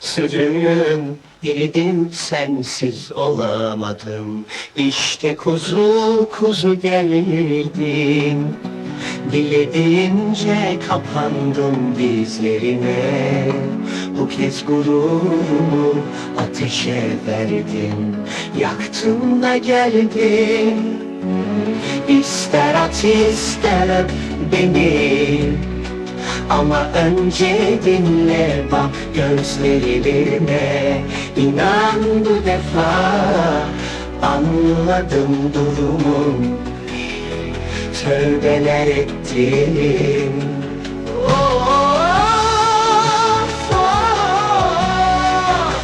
sürüm Dedim sensiz olamadım. İşte kuzu kuzu geldim. Dilediğince kapandım dizlerine. Bu kez gururumu ateşe verdim Yaktım da geldim İster at ister beni ama önce dinle bak gözlerime İnan bu defa anladım durumu. Tövbeler ettim.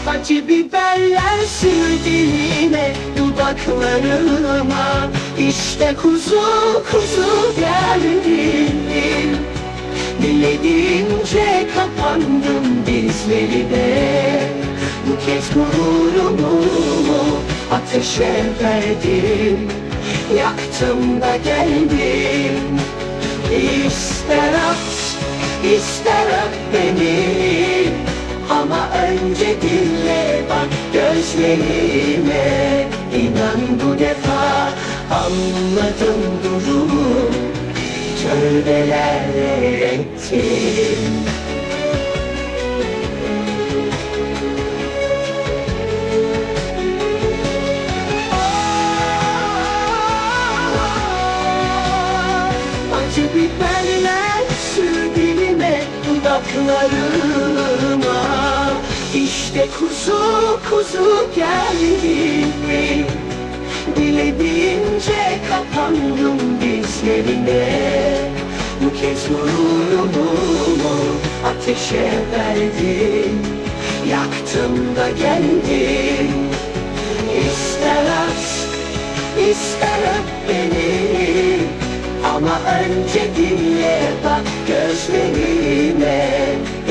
Acı biberler sürdüğüne dudaklarıma. İşte kuzu kuzu geldim Dilediğince kapandım dizlerine Bu kez gururumu ateşe verdim. Yaktım da geldim. İster at, ister öp beni. Ama önce dinle bak gözlerime. İnan bu defa anladım durumu Tövbeler ettim Acı biberler sür dilime dudaklarıma. İşte kuzu kuzu geldi Dilediğince kapandım dizlerine. Bu kez gururumu ateşe verdim. Yaktım da geldim. İster aşk ister öp beni. Ama önce dinle bak gözlerime.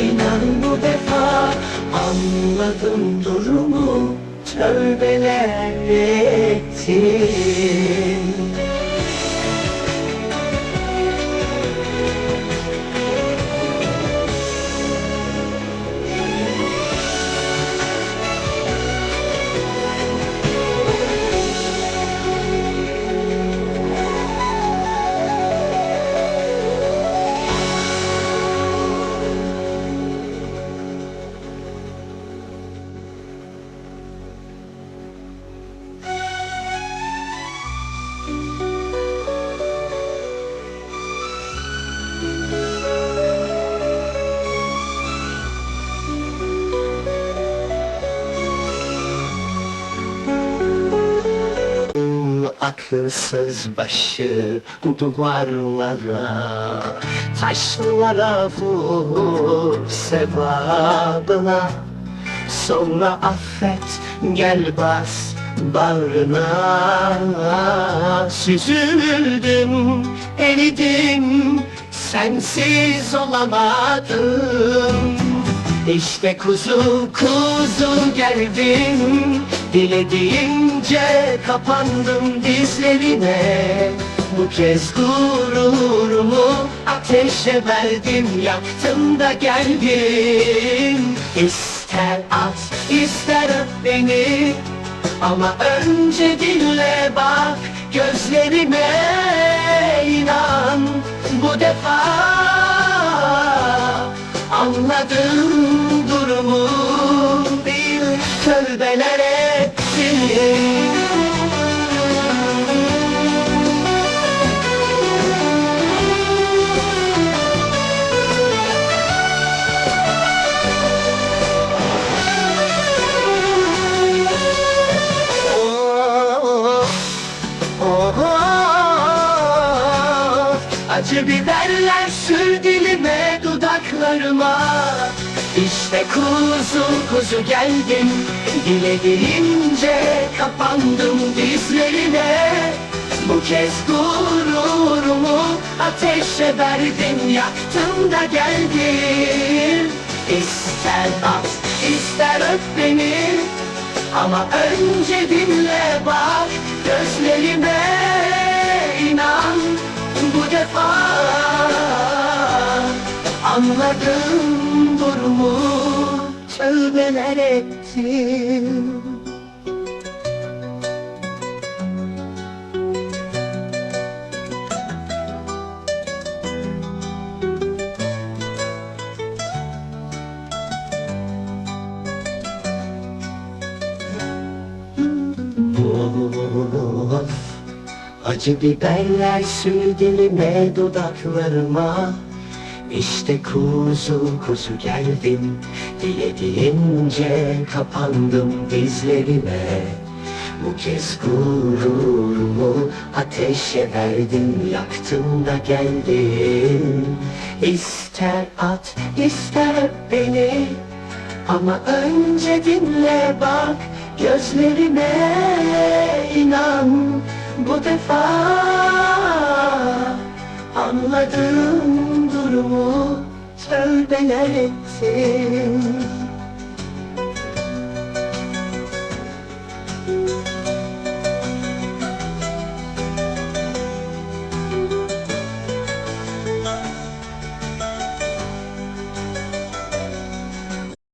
İnan bu defa anladım durumu Tövbeler ettim Akılsız başı duvarlara Taşlara vur sevabına. Sonra affet gel bas bağrına. Süzüldüm eridim sensiz olamadım. İşte kuzu kuzu geldim Dilediğince kapandım dizlerine. Bu kez gururumu ateşe verdim Yaktım da geldim İster at ister öp beni Ama önce dinle bak gözlerime inan. Bu defa Acı biberler sür dilime dudaklarıma. İşte kuzu kuzu geldim Dilediğince kapandım dizlerine. Bu kez gururumu ateşe verdim Yaktım da geldim. İster at ister öp beni ama önce dinle bak gözlerime anladım durumu Tövbe tövbeler ettim Acı biberler sür dilime dudaklarıma İşte kuzu kuzu geldim diye deyince kapandım dizlerime. Bu kez gururumu ateşe verdim yaktım da geldim. İster at ister beni ama önce dinle bak gözlerime inan. Bu defa anladım durumu tövbeler ettim